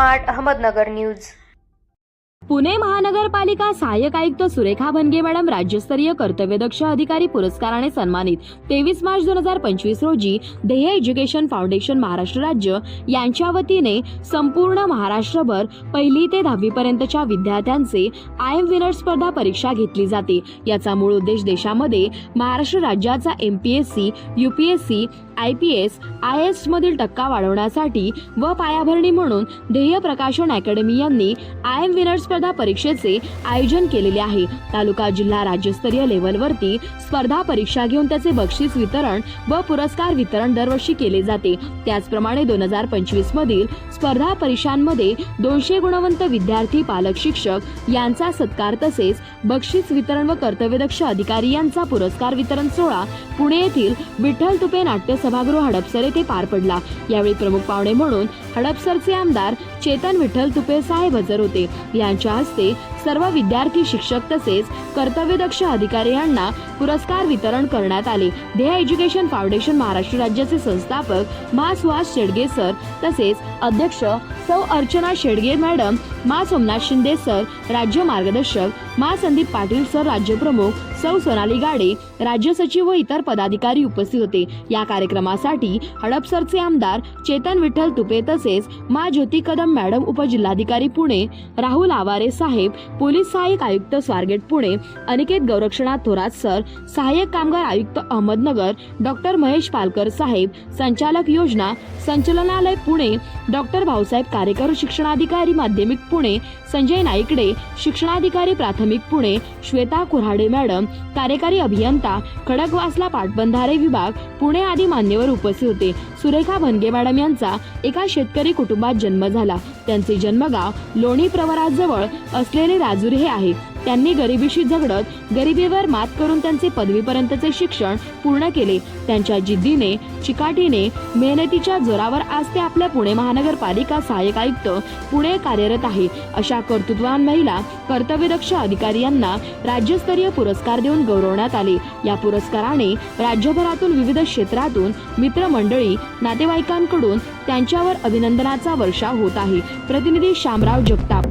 Smart Ahmednagar news. Pune महानगरपालिका सहाय्यक आयुक्त सुरेखा भनगे मॅडम राज्यस्तरीय कर्तव्यदक्ष अधिकारी पुरस्काराने सन्मानित. तेवीस मार्च दोन हजार पंचवीस रोजी ध्येय एज्युकेशन फाउंडेशन महाराष्ट्र राज्य यांच्या वतीने संपूर्ण महाराष्ट्रभर पहिली ते दहावी पर्यंतच्या विद्यार्थ्यांचे आय एम विनर स्पर्धा परीक्षा घेतली जाते. याचा मूळ उद्देश देशामध्ये महाराष्ट्र राज्याचा MPSC UPSC U P S I S मधील टक्का वाढवण्यासाठी व पायाभरणी म्हणून ध्येय प्रकाशन अकॅडमी यांनी आय एम विनर स्पर्धा परीक्षेचे आयोजन केलेले आहे. तालुका जिल्हा राज्यस्तरीय लेवलवरती स्पर्धा परीक्षा घेऊन त्याचे बक्षीस वितरण व पुरस्कार वितरण दरवर्षी केले जाते. त्याचप्रमाणे दोन हजार पंचवीस मधील स्पर्धा परीक्षांमध्ये दोनशे गुणवंत विद्यार्थी पालक शिक्षक यांचा सत्कार तसेच बक्षीस वितरण व कर्तव्यदक्ष अधिकारी यांचा पुरस्कार वितरण सोहळा पुणे येथील विठ्ठल तुपे नाट्य सभागृह हडपसर येथे पार पडला. यावेळी प्रमुख पाहुणे म्हणून हडपसरचे आमदार चेतन विठ्ठल तुपे साहेब हजर होते. यांच्या हस्ते सर्व विद्यार्थी शिक्षक तसेच कर्तव्यदक्ष अधिकारी यांना पुरस्कार वितरण करण्यात आले. देहा एज्युकेशन फाउंडेशन महाराष्ट्र राज्याचे संस्थापक मा सुहास शेडगे सर तसेच अध्यक्ष सौ अर्चना शेडगे मॅडम मा सोमनाथ शिंदे सर राज्य मार्गदर्शक मा संदीप पाटील सर राज्यप्रमुख सौ सोनाली गाडे राज्य सचिव व इतर पदाधिकारी उपस्थित होते. या कार्यक्रमासाठी हडपसरचे आमदार चेतन विठ्ठल तुपे तसेच मा ज्योती कदम मॅडम उपजिल्हाधिकारी पुणे राहुल आवारे साहेब पोलीस सहाय्यक आयुक्त स्वारगेट पुणे अनिकेत गौरक्षनाथ थोरात सर सहाय्यक कामगार आयुक्त अहमदनगर डॉक्टर महेश पालकर साहेब संचालक योजना संचलनालय पुणे डॉक्टर भाऊसाहेब कारेकर शिक्षणाधिकारी माध्यमिक पुणे संजय नाईकडे शिक्षणाधिकारी प्राथमिक पुणे श्वेता कुऱ्हाडे मॅडम कार्यकारी अभियंता खडकवासला पाटबंधारे विभाग पुणे आदी मान्यवर उपस्थित होते. सुरेखा भनगे मॅडम यांचा एका शेतकरी कुटुंबात जन्म झाला. त्यांचे जन्मगाव लोणी प्रवराजवळ असलेले राजुरी हे आहे. त्यांनी गरिबीशी झगडत गरिबीवर मात करून त्यांचे पदवीपर्यंतचे शिक्षण पूर्ण केले. त्यांच्या जिद्दीने चिकाटीने मेहनतीच्या जोरावर आज ते आपल्या पुणे महानगरपालिका सहाय्यक आयुक्त पुणे कार्यरत आहे. अशा कर्तृत्ववान महिला कर्तव्यदक्ष अधिकारी यांना राज्यस्तरीय पुरस्कार देऊन गौरवण्यात आले. या पुरस्काराने राज्यभरातून विविध क्षेत्रातून मित्रमंडळी नातेवाईकांकडून त्यांच्यावर अभिनंदनाचा वर्षाव होत आहे. प्रतिनिधी शामराव जगताप.